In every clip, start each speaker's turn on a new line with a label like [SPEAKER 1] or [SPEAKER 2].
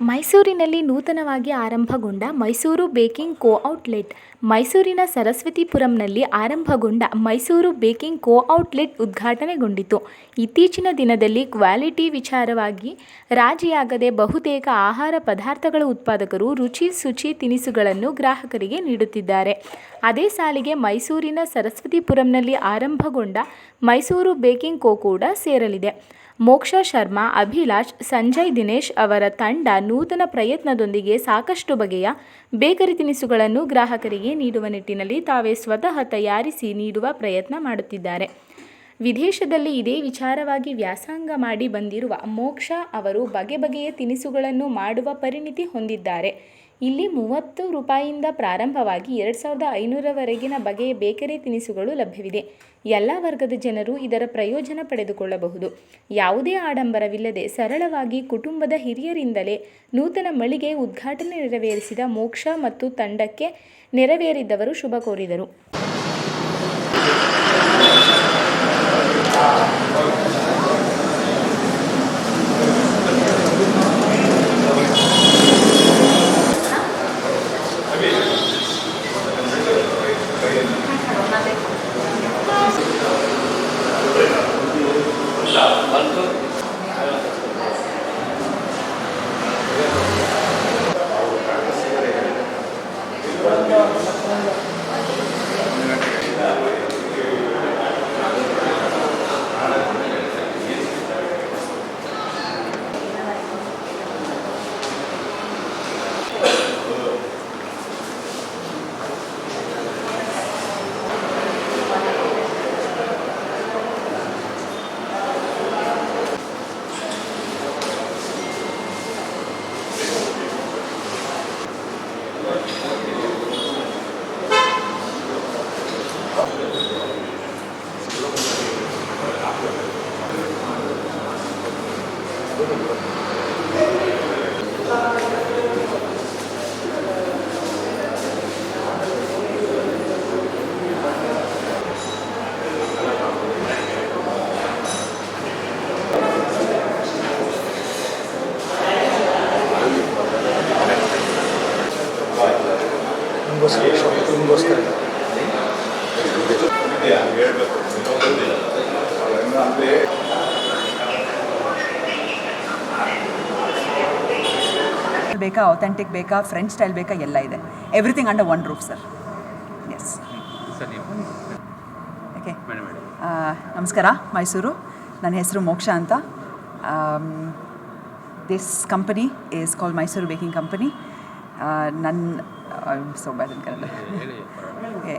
[SPEAKER 1] ಮೈಸೂರಿನಲ್ಲಿ ನೂತನವಾಗಿ ಆರಂಭಗೊಂಡ ಮೈಸೂರು ಬೇಕಿಂಗ್ ಕೋ ಔಟ್ಲೆಟ್ ಮೈಸೂರಿನ ಸರಸ್ವತಿಪುರಂನಲ್ಲಿ ಆರಂಭಗೊಂಡ ಮೈಸೂರು ಬೇಕಿಂಗ್ ಕೋ ಔಟ್ಲೆಟ್ ಉದ್ಘಾಟನೆಗೊಂಡಿತು. ಇತ್ತೀಚಿನ ದಿನದಲ್ಲಿ ಕ್ವಾಲಿಟಿ ವಿಚಾರವಾಗಿ ರಾಜಿಯಾಗದೆ ಬಹುತೇಕ ಆಹಾರ ಪದಾರ್ಥಗಳ ಉತ್ಪಾದಕರು ರುಚಿ ಶುಚಿ ತಿನಿಸುಗಳನ್ನು ಗ್ರಾಹಕರಿಗೆ ನೀಡುತ್ತಿದ್ದಾರೆ. ಅದೇ ಸಾಲಿಗೆ ಮೈಸೂರಿನ ಸರಸ್ವತಿಪುರಂನಲ್ಲಿ ಆರಂಭಗೊಂಡ ಮೈಸೂರು ಬೇಕಿಂಗ್ ಕೋ ಕೂಡ ಸೇರಲಿದೆ. ಮೋಕ್ಷ ಶರ್ಮಾ, ಅಭಿಲಾಷ್, ಸಂಜಯ್ ದಿನೇಶ್ ಅವರ ತಂಡ ನೂತನ ಪ್ರಯತ್ನದೊಂದಿಗೆ ಸಾಕಷ್ಟು ಬಗೆಯ ಬೇಕರಿ ತಿನಿಸುಗಳನ್ನು ಗ್ರಾಹಕರಿಗೆ ನೀಡುವ ನಿಟ್ಟಿನಲ್ಲಿ ತಾವೇ ಸ್ವತಃ ತಯಾರಿಸಿ ನೀಡುವ ಪ್ರಯತ್ನ ಮಾಡುತ್ತಿದ್ದಾರೆ. ವಿದೇಶದಲ್ಲಿ ಇದೇ ವಿಚಾರವಾಗಿ ವ್ಯಾಸಂಗ ಮಾಡಿ ಬಂದಿರುವ ಮೋಕ್ಷ ಅವರು ಬಗೆ ಬಗೆಯ ತಿನಿಸುಗಳನ್ನು ಮಾಡುವ ಪರಿಣಿತಿ ಹೊಂದಿದ್ದಾರೆ. ಇಲ್ಲಿ ಮೂವತ್ತು ರೂಪಾಯಿಯಿಂದ ಪ್ರಾರಂಭವಾಗಿ ಎರಡು ಸಾವಿರದ ಐನೂರವರೆಗಿನ ಬಗೆಯ ಬೇಕರಿ ತಿನಿಸುಗಳು ಲಭ್ಯವಿದೆ. ಎಲ್ಲ ವರ್ಗದ ಜನರು ಇದರ ಪ್ರಯೋಜನ ಪಡೆದುಕೊಳ್ಳಬಹುದು. ಯಾವುದೇ ಆಡಂಬರವಿಲ್ಲದೆ ಸರಳವಾಗಿ ಕುಟುಂಬದ ಹಿರಿಯರಿಂದಲೇ ನೂತನ ಮಳಿಗೆ ಉದ್ಘಾಟನೆ ನೆರವೇರಿಸಿದ ಮೋಕ್ಷ ಮತ್ತು ತಂಡಕ್ಕೆ ನೆರವೇರಿದ್ದವರು ಶುಭ ಕೋರಿದರು.
[SPEAKER 2] Yeah, we are, but we don't do that. ನಿಮಗೋಸ್ಕರ
[SPEAKER 3] ಬೇಕಾ ಅಥೆಂಟಿಕ್ ಬೇಕಾ ಫ್ರೆಂಚ್ ಸ್ಟೈಲ್ ಬೇಕಾ ಎಲ್ಲ ಇದೆ. Everything under
[SPEAKER 4] one roof
[SPEAKER 3] sir
[SPEAKER 4] yes okay
[SPEAKER 3] ನಮಸ್ಕಾರ ಮೈಸೂರು ನನ್ನ ಹೆಸರು ಮೋಕ್ಷ ಅಂತ. This company is call Mysuru baking company ನನ್ನ so bad in
[SPEAKER 4] Kannada
[SPEAKER 3] okay Okay,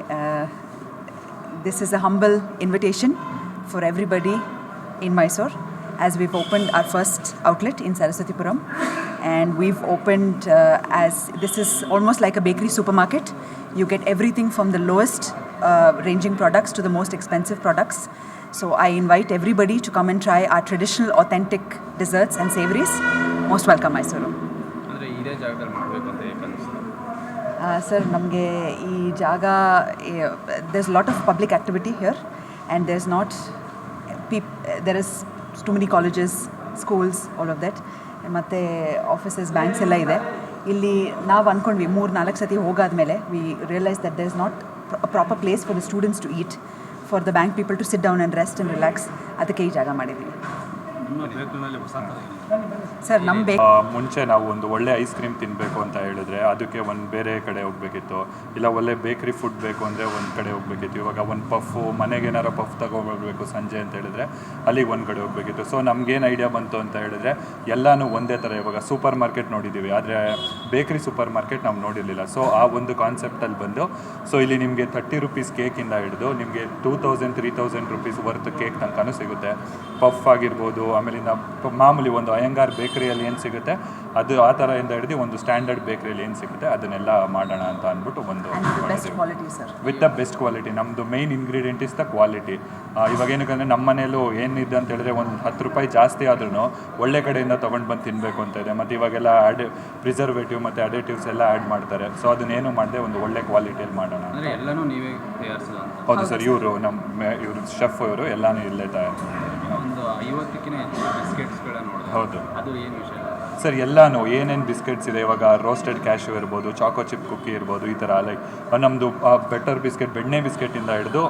[SPEAKER 3] this is a humble invitation for everybody in Mysore. As we've opened our first outlet in Saraswatipuram. And we've opened uh, as this is almost like a bakery supermarket. You get everything from the lowest uh, ranging products to the most expensive products. So I invite everybody to come and try our traditional, authentic desserts and savories. Most welcome, Mysuru.
[SPEAKER 4] ಅಂದರೆ ಇದೇ ಜಾಗದಲ್ಲಿ ಮಾಡಬೇಕು ಅಂತ ಏಕೆ ಅನಿಸ್ತು
[SPEAKER 3] sir ನಮಗೆ ಈ ಜಾಗ there's lot of public activity here and there's not peep there is too many colleges schools all of that ಮತ್ತು ಆಫೀಸಸ್ ಬ್ಯಾಂಕ್ಸ್ ಎಲ್ಲ ಇದೆ. ಇಲ್ಲಿ ನಾವು ಅಂದ್ಕೊಂಡ್ವಿ ಮೂರು, ನಾಲ್ಕು ಸತಿ ಹೋಗಾದ್ಮೇಲೆ we realise that there is not proper place for the students to eat for the bank people to sit down and rest and relax ಅದಕ್ಕೆ ಈ ಜಾಗ
[SPEAKER 4] ಹೊಸ
[SPEAKER 3] ಸರ್ ನಮ್ಮ
[SPEAKER 5] ಮುಂಚೆ ನಾವು ಒಂದು ಒಳ್ಳೆ ಐಸ್ ಕ್ರೀಮ್ ತಿನ್ನಬೇಕು ಅಂತ ಹೇಳಿದ್ರೆ ಅದಕ್ಕೆ ಒಂದು ಬೇರೆ ಕಡೆ ಹೋಗಬೇಕಿತ್ತು. ಇಲ್ಲ ಒಳ್ಳೆ ಬೇಕ್ರಿ ಫುಡ್ ಬೇಕು ಅಂದರೆ ಒಂದು ಕಡೆ ಹೋಗಬೇಕಿತ್ತು. ಇವಾಗ ಒಂದು ಪಫ್ ಮನೆಗೆ ಏನಾರ ಪಫ್ ತಗೊಬರ್ಬೇಕು ಸಂಜೆ ಅಂತ ಹೇಳಿದ್ರೆ ಅಲ್ಲಿಗೆ ಒಂದು ಕಡೆ ಹೋಗಬೇಕಿತ್ತು. ಸೊ ನಮ್ಗೇನು ಐಡಿಯಾ ಬಂತು ಅಂತ ಹೇಳಿದ್ರೆ ಎಲ್ಲನೂ ಒಂದೇ ಥರ ಇವಾಗ ಸೂಪರ್ ಮಾರ್ಕೆಟ್ ನೋಡಿದ್ದೀವಿ ಆದರೆ ಬೇಕ್ರಿ ಸೂಪರ್ ಮಾರ್ಕೆಟ್ ನಾವು ನೋಡಿರಲಿಲ್ಲ. ಸೊ ಆ ಒಂದು ಕಾನ್ಸೆಪ್ಟಲ್ಲಿ ಬಂದು ಸೊ ಇಲ್ಲಿ ನಿಮಗೆ ತರ್ಟಿ ರುಪೀಸ್ ಕೇಕಿಂದ ಹಿಡಿದು ನಿಮಗೆ two thousand three thousand rupees worth cake ತನಕನೂ ಸಿಗುತ್ತೆ. ಪಫ್ ಆಗಿರ್ಬೋದು ಆಮೇಲಿಂದ ಮಾಮೂಲಿ ಒಂದು ಅಯ್ಯಂಗಾರ್ ಬೇಕರಿಯಲ್ಲಿ ಏನು ಸಿಗುತ್ತೆ? ಅದು ಆ ಥರದಿಂದ ಹಿಡಿದು ಒಂದು ಸ್ಟ್ಯಾಂಡರ್ಡ್ ಬೇಕರಿಯಲ್ಲಿ ಏನು ಸಿಗುತ್ತೆ? ಅದನ್ನೆಲ್ಲ ಮಾಡೋಣ ಅಂತ ಅಂದ್ಬಿಟ್ಟು ಒಂದು
[SPEAKER 3] best quality sir
[SPEAKER 5] with the best quality ನಮ್ಮದು main ingredient is the quality ಇವಾಗ ಏನಕ್ಕೆ ನಮ್ಮ ಮನೇಲೂ ಏನಿದೆ ಅಂತ ಹೇಳಿದ್ರೆ ಒಂದು ಹತ್ತು ರೂಪಾಯಿ ಜಾಸ್ತಿ ಆದ್ರೂ ಒಳ್ಳೆ ಕಡೆಯಿಂದ ತೊಗೊಂಡು ಬಂದು ತಿನ್ನಬೇಕು ಅಂತ ಇದೆ. ಮತ್ತು ಇವಾಗೆಲ್ಲ ಆ್ಯಡ್ ಪ್ರಿಸರ್ವೇಟಿವ್ ಮತ್ತು ಅಡೇಟಿವ್ಸ್ ಎಲ್ಲ ಆ್ಯಡ್ ಮಾಡ್ತಾರೆ. ಸೊ ಅದನ್ನೇನು ಮಾಡಿದೆ ಒಂದು ಒಳ್ಳೆ ಕ್ವಾಲಿಟಿಯಲ್ಲಿ ಮಾಡೋಣ ಅಂತ.
[SPEAKER 4] ಅಂದರೆ ಎಲ್ಲನೂ ನೀವೇ
[SPEAKER 5] ಹೌದು ಸರ್ ಇವರು ನಮ್ಮ ಇವರು ಶೆಫ್ ಇವರು ಎಲ್ಲಾನು ಇಲ್ಲೇ ತಯಾರು
[SPEAKER 4] ಒಂದು ಐವತ್ತಕ್ಕಿಂತ ಹೆಚ್ಚು ಬಿಸ್ಕೆಟ್ಸ್ಗಳ ನೋಡಿದೆ.
[SPEAKER 5] ಹೌದು.
[SPEAKER 4] ಅದು ಏನು ವಿಷಯ?
[SPEAKER 5] ಸರ್ ಎಲ್ಲಾನು ಏನೇನು ಬಿಸ್ಕೆಟ್ಸ್ ಇದೆ? ಇವಾಗ ರೋಸ್ಟೆಡ್ ಕ್ಯಾಶ್ಯೂ ಇರ್ಬೋದು ಚಾಕೋ ಚಿಪ್ ಕುಕ್ಕಿ ಇರ್ಬೋದು ಈ ಥರ ಲೈಕ್ ನಮ್ಮದು ಬೆಟರ್ ಬಿಸ್ಕೆಟ್ ಬೆಣ್ಣೆ ಬಿಸ್ಕೆಟಿಂದ ಹಿಡಿದು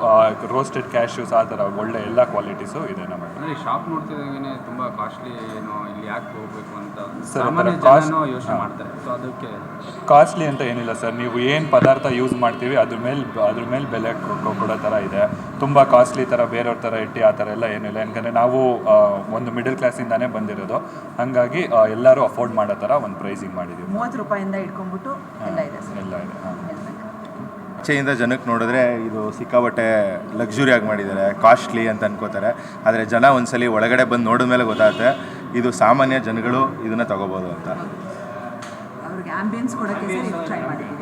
[SPEAKER 5] ರೋಸ್ಟೆಡ್ ಕ್ಯಾಶ್ಯೂಸ್ ಆ ಥರ ಒಳ್ಳೆ ಎಲ್ಲ ಕ್ವಾಲಿಟೀಸು ಇದೆ ನಮ್ಮ
[SPEAKER 4] ಅಂದರೆ ಶಾಪ್ ನೋಡ್ತಿದ್ದಂಗೆ ತುಂಬ ಕಾಸ್ಟ್ಲಿ ಏನು ಇಲ್ಲಿ ಯಾಕೆ ಹೋಗ್ಬೇಕು ಅಂತ ಸರ್
[SPEAKER 5] ಒಂಥರ
[SPEAKER 4] ಯೋಚನೆ. ಮಾಡ್ತಾರೆ. ಸೊ ಅದಕ್ಕೆ
[SPEAKER 5] ಕಾಸ್ಟ್ಲಿ ಅಂತ ಏನಿಲ್ಲ ಸರ್. ನೀವು ಏನು ಪದಾರ್ಥ ಯೂಸ್ ಮಾಡ್ತೀವಿ ಅದ್ರ ಮೇಲೆ ಅದ್ರ ಮೇಲೆ ಬೆಲೆ ಕೊಡೋ ಥರ ಇದೆ. ತುಂಬ ಕಾಸ್ಟ್ಲಿ ಥರ ಬೇರೆಯವ್ರ ಥರ ಇಟ್ಟು ಆ ಥರ ಎಲ್ಲ ಏನಿಲ್ಲ. ಯಾಕಂದರೆ ನಾವು ಒಂದು ಮಿಡಲ್ ಕ್ಲಾಸಿಂದಾನೇ ಬಂದಿರೋದು. ಹಾಗಾಗಿ ಆ, ಎಲ್ಲರೂ ಅಫೋರ್ಡ್ ಮಾಡೋ ಥರ ಒಂದು ಪ್ರೈಸಿಂಗ್ ಮಾಡಿದ್ದೀವಿ.
[SPEAKER 3] ಮೂವತ್ತು ರೂಪಾಯಿಂದ ಇಟ್ಕೊಂಡ್ಬಿಟ್ಟು ಎಲ್ಲ ಇದೆ ಸರ್.
[SPEAKER 5] ಎಲ್ಲ ಇದೆ ಹಾಂ.
[SPEAKER 2] ಆಚೆಯಿಂದ ಜನಕ್ಕೆ ನೋಡಿದ್ರೆ ಇದು ಸಿಕ್ಕಾಬಟ್ಟೆ ಲಕ್ಸುರಿಯಾಗಿ ಮಾಡಿದ್ದಾರೆ ಕಾಸ್ಟ್ಲಿ ಅಂತ ಅನ್ಕೋತಾರೆ. ಆದರೆ ಜನ ಒಂದ್ಸಲಿ ಒಳಗಡೆ ಬಂದು ನೋಡಿದ ಮೇಲೆ ಗೊತ್ತಾಗುತ್ತೆ ಇದು ಸಾಮಾನ್ಯ ಜನಗಳು ಇದನ್ನ ತಗೋಬೋದು ಅಂತ.
[SPEAKER 3] ಅವ್ರಿಗೆ ಆಂಬಿಯನ್ಸ್ ಕೊಡೋಕ್ಕೆ ಸರ್ ಇದು ಟ್ರೈ ಮಾಡಿದ್ದೀವಿ